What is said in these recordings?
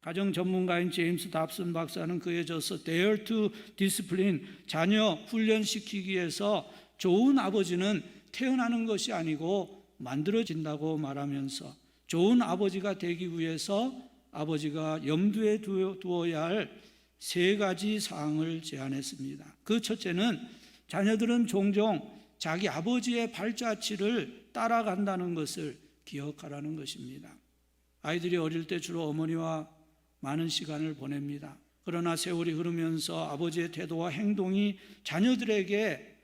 가정 전문가인 제임스 답슨 박사는 그에 져서 Dare to Discipline 자녀 훈련시키기 위해서 좋은 아버지는 태어나는 것이 아니고 만들어진다고 말하면서 좋은 아버지가 되기 위해서 아버지가 염두에 두어- 두어야 할 세 가지 사항을 제안했습니다. 그 첫째는 자녀들은 종종 자기 아버지의 발자취를 따라간다는 것을 기억하라는 것입니다. 아이들이 어릴 때 주로 어머니와 많은 시간을 보냅니다. 그러나 세월이 흐르면서 아버지의 태도와 행동이 자녀들에게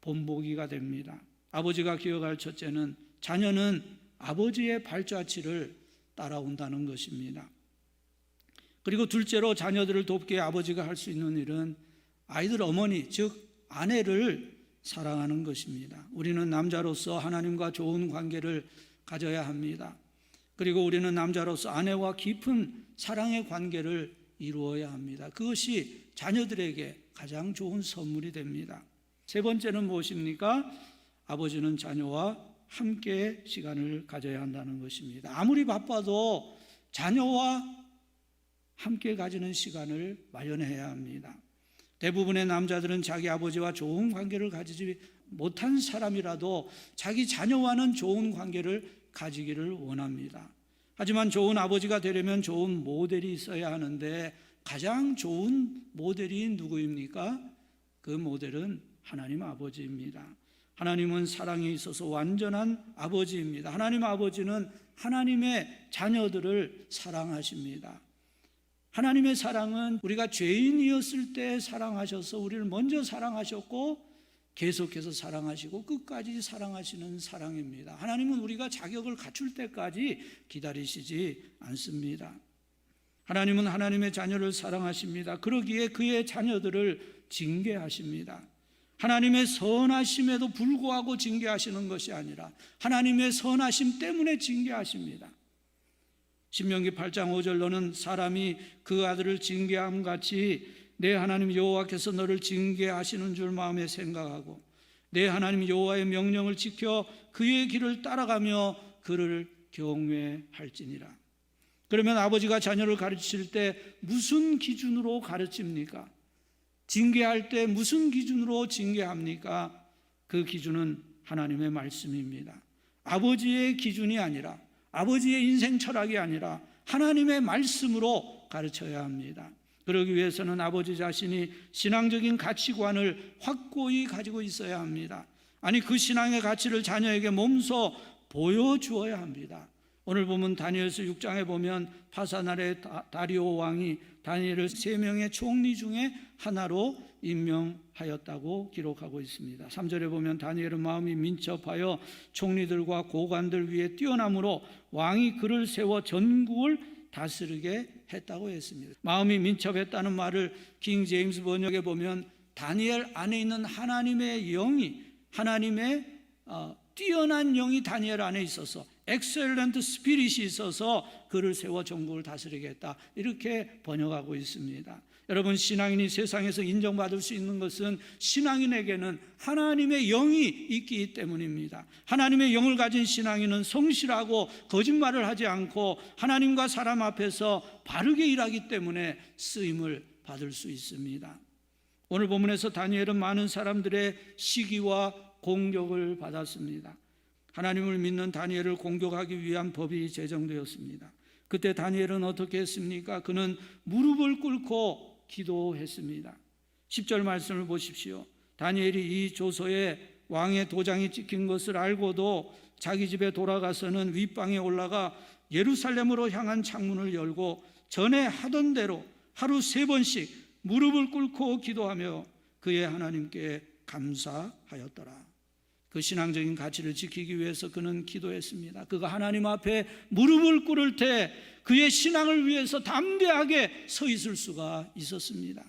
본보기가 됩니다. 아버지가 기억할 첫째는 자녀는 아버지의 발자취를 따라온다는 것입니다. 그리고 둘째로 자녀들을 돕게 아버지가 할 수 있는 일은 아이들 어머니, 즉 아내를 사랑하는 것입니다. 우리는 남자로서 하나님과 좋은 관계를 가져야 합니다. 그리고 우리는 남자로서 아내와 깊은 사랑의 관계를 이루어야 합니다. 그것이 자녀들에게 가장 좋은 선물이 됩니다. 세 번째는 무엇입니까? 아버지는 자녀와 함께 시간을 가져야 한다는 것입니다. 아무리 바빠도 자녀와 함께 가지는 시간을 마련해야 합니다. 대부분의 남자들은 자기 아버지와 좋은 관계를 가지지 못한 사람이라도 자기 자녀와는 좋은 관계를 가지기를 원합니다. 하지만 좋은 아버지가 되려면 좋은 모델이 있어야 하는데 가장 좋은 모델이 누구입니까? 그 모델은 하나님 아버지입니다. 하나님은 사랑에 있어서 완전한 아버지입니다. 하나님 아버지는 하나님의 자녀들을 사랑하십니다. 하나님의 사랑은 우리가 죄인이었을 때 사랑하셔서 우리를 먼저 사랑하셨고 계속해서 사랑하시고 끝까지 사랑하시는 사랑입니다. 하나님은 우리가 자격을 갖출 때까지 기다리시지 않습니다. 하나님은 하나님의 자녀를 사랑하십니다. 그러기에 그의 자녀들을 징계하십니다. 하나님의 선하심에도 불구하고 징계하시는 것이 아니라 하나님의 선하심 때문에 징계하십니다. 신명기 8장 5절로는 사람이 그 아들을 징계함 같이 내 하나님 여호와께서 너를 징계하시는 줄 마음에 생각하고 내 하나님 여호와의 명령을 지켜 그의 길을 따라가며 그를 경외할지니라. 그러면 아버지가 자녀를 가르칠 때 무슨 기준으로 가르칩니까? 징계할 때 무슨 기준으로 징계합니까? 그 기준은 하나님의 말씀입니다. 아버지의 기준이 아니라 아버지의 인생 철학이 아니라 하나님의 말씀으로 가르쳐야 합니다. 그러기 위해서는 아버지 자신이 신앙적인 가치관을 확고히 가지고 있어야 합니다. 아니 그 신앙의 가치를 자녀에게 몸소 보여주어야 합니다. 오늘 보면 다니엘서 6장에 보면 파사날의 다리오 왕이 다니엘을 세 명의 총리 중에 하나로 임명하였다고 기록하고 있습니다. 3절에 보면 다니엘은 마음이 민첩하여 총리들과 고관들 위에 뛰어남으로 왕이 그를 세워 전국을 다스리게 했다고 했습니다. 마음이 민첩했다는 말을 킹 제임스 번역에 보면 다니엘 안에 있는 하나님의 영이 하나님의 어, 뛰어난 영이 다니엘 안에 있어서 엑셀런트 스피릿이 있어서 그를 세워 전국을 다스리게 했다. 이렇게 번역하고 있습니다. 여러분 신앙인이 세상에서 인정받을 수 있는 것은 신앙인에게는 하나님의 영이 있기 때문입니다. 하나님의 영을 가진 신앙인은 성실하고 거짓말을 하지 않고 하나님과 사람 앞에서 바르게 일하기 때문에 쓰임을 받을 수 있습니다. 오늘 본문에서 다니엘은 많은 사람들의 시기와 공격을 받았습니다. 하나님을 믿는 다니엘을 공격하기 위한 법이 제정되었습니다. 그때 다니엘은 어떻게 했습니까? 그는 무릎을 꿇고 기도했습니다. 10절 말씀을 보십시오. 다니엘이 이 조서에 왕의 도장이 찍힌 것을 알고도 자기 집에 돌아가서는 윗방에 올라가 예루살렘으로 향한 창문을 열고 전에 하던 대로 하루 세 번씩 무릎을 꿇고 기도하며 그의 하나님께 감사하였더라. 그 신앙적인 가치를 지키기 위해서 그는 기도했습니다. 그가 하나님 앞에 무릎을 꿇을 때 그의 신앙을 위해서 담대하게 서 있을 수가 있었습니다.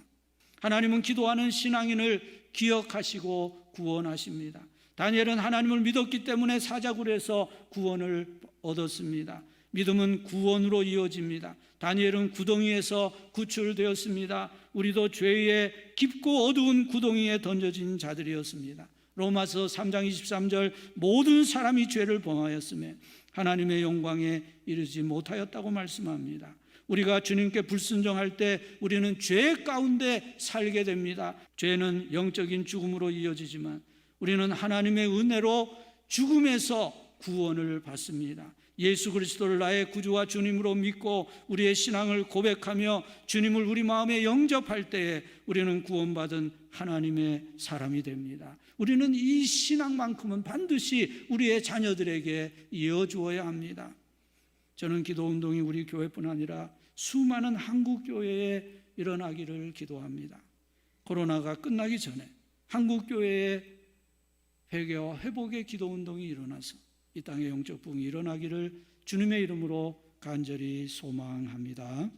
하나님은 기도하는 신앙인을 기억하시고 구원하십니다. 다니엘은 하나님을 믿었기 때문에 사자굴에서 구원을 얻었습니다. 믿음은 구원으로 이어집니다. 다니엘은 구덩이에서 구출되었습니다. 우리도 죄의 깊고 어두운 구덩이에 던져진 자들이었습니다. 로마서 3장 23절 모든 사람이 죄를 범하였음에 하나님의 영광에 이르지 못하였다고 말씀합니다. 우리가 주님께 불순종할 때 우리는 죄 가운데 살게 됩니다. 죄는 영적인 죽음으로 이어지지만 우리는 하나님의 은혜로 죽음에서 구원을 받습니다. 예수 그리스도를 나의 구주와 주님으로 믿고 우리의 신앙을 고백하며 주님을 우리 마음에 영접할 때에 우리는 구원받은 하나님의 사람이 됩니다. 우리는 이 신앙만큼은 반드시 우리의 자녀들에게 이어주어야 합니다. 저는 기도 운동이 우리 교회뿐 아니라 수많은 한국 교회에 일어나기를 기도합니다. 코로나가 끝나기 전에 한국 교회에 회개와 회복의 기도 운동이 일어나서 이 땅의 영적 부흥이 일어나기를 주님의 이름으로 간절히 소망합니다.